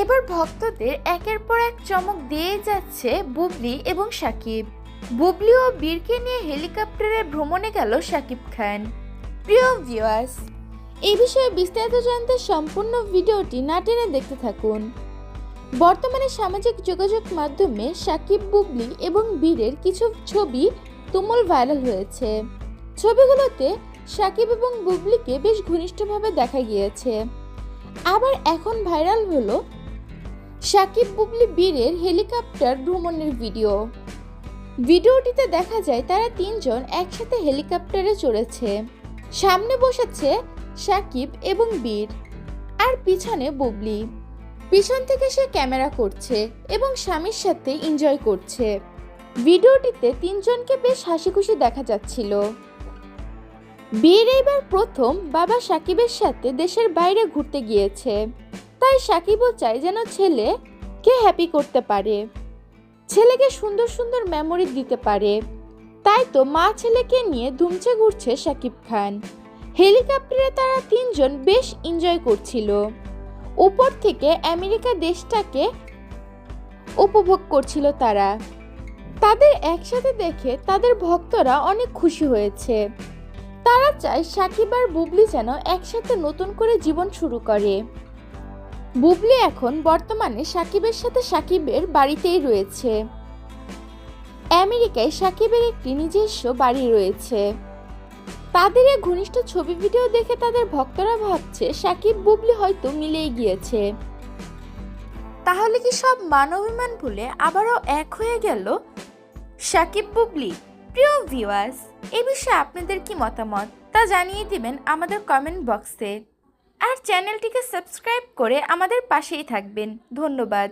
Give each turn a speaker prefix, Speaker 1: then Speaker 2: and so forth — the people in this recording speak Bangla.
Speaker 1: এবার ভক্তদের একের পর এক চমক দিয়ে যাচ্ছে বুবলি এবং সাকিব। বুবলি ও বীরকে নিয়ে হেলিকপ্টারে ভ্রমণে গেল সাকিব খান। প্রিয় ভিউয়ার্স এই বিষয়ে বিস্তারিত জানতে সম্পূর্ণ ভিডিওটি না টেনে দেখতে থাকুন। বর্তমানে সামাজিক যোগাযোগ মাধ্যমে সাকিব বুবলি এবং বীরের কিছু ছবি তুমুল ভাইরাল হয়েছে। ছবিগুলোতে সাকিব এবং বুবলিকে বেশ ঘনিষ্ঠভাবে দেখা গিয়েছে। আবার এখন ভাইরাল হলো সাকিব বুবলি বীরের হেলিকপ্টার ভ্রমণের ভিডিও। ভিডিওটিতে দেখা যায় তারা তিনজন একসাথে হেলিকপ্টারে চড়েছে। সামনে বসেছে সাকিব এবং বীর আর পিছনে বুবলি। পিছন থেকে সে ক্যামেরা করছে এবং স্বামীর সাথে এনজয় করছে। ভিডিওটিতে তিনজনকে বেশ হাসি খুশি দেখা যাচ্ছিল। বীর এইবার প্রথম বাবা সাকিবের সাথে দেশের বাইরে ঘুরতে গিয়েছে। তাই সাকিবও চায় যেন ছেলেকে হ্যাপি করতে পারে, ছেলেকে সুন্দর সুন্দর মেমোরি দিতে পারে। তাই তো মা ছেলেকে নিয়ে ধুমছে ঘুরছে সাকিব খান। হেলিকপ্টারে তারা তিনজন বেশ এনজয় করছিল। উপর থেকে আমেরিকা দেশটাকে উপভোগ করছিল তারা। তাদের একসাথে দেখে তাদের ভক্তরা অনেক খুশি হয়েছে। তারা চায় সাকিব আর বুবলি যেন একসাথে নতুন করে জীবন শুরু করে। বুবলি এখন বর্তমানে সাকিবের সাথে সাকিবের বাড়িতেই রয়েছে। আমেরিকায় সাকিবের একটি নিজস্ব বাড়ি রয়েছে। তাদের এই ঘনিষ্ঠ ছবি ভিডিও দেখে তাদের ভক্তরা ভাবছে সাকিব, বুবলি হয়তো মিলেই গিয়েছে। তাহলে কি সব মান ভুলে আবারও এক হয়ে গেল সাকিব, বুবলি? প্রিয় ভিউয়ার্স, এ বিষয়ে আপনাদের কি মতামত তা জানিয়ে দিবেন আমাদের কমেন্ট বক্সে আর চ্যানেলটিকে সাবস্ক্রাইব করে আমাদের পাশেই থাকবেন। ধন্যবাদ।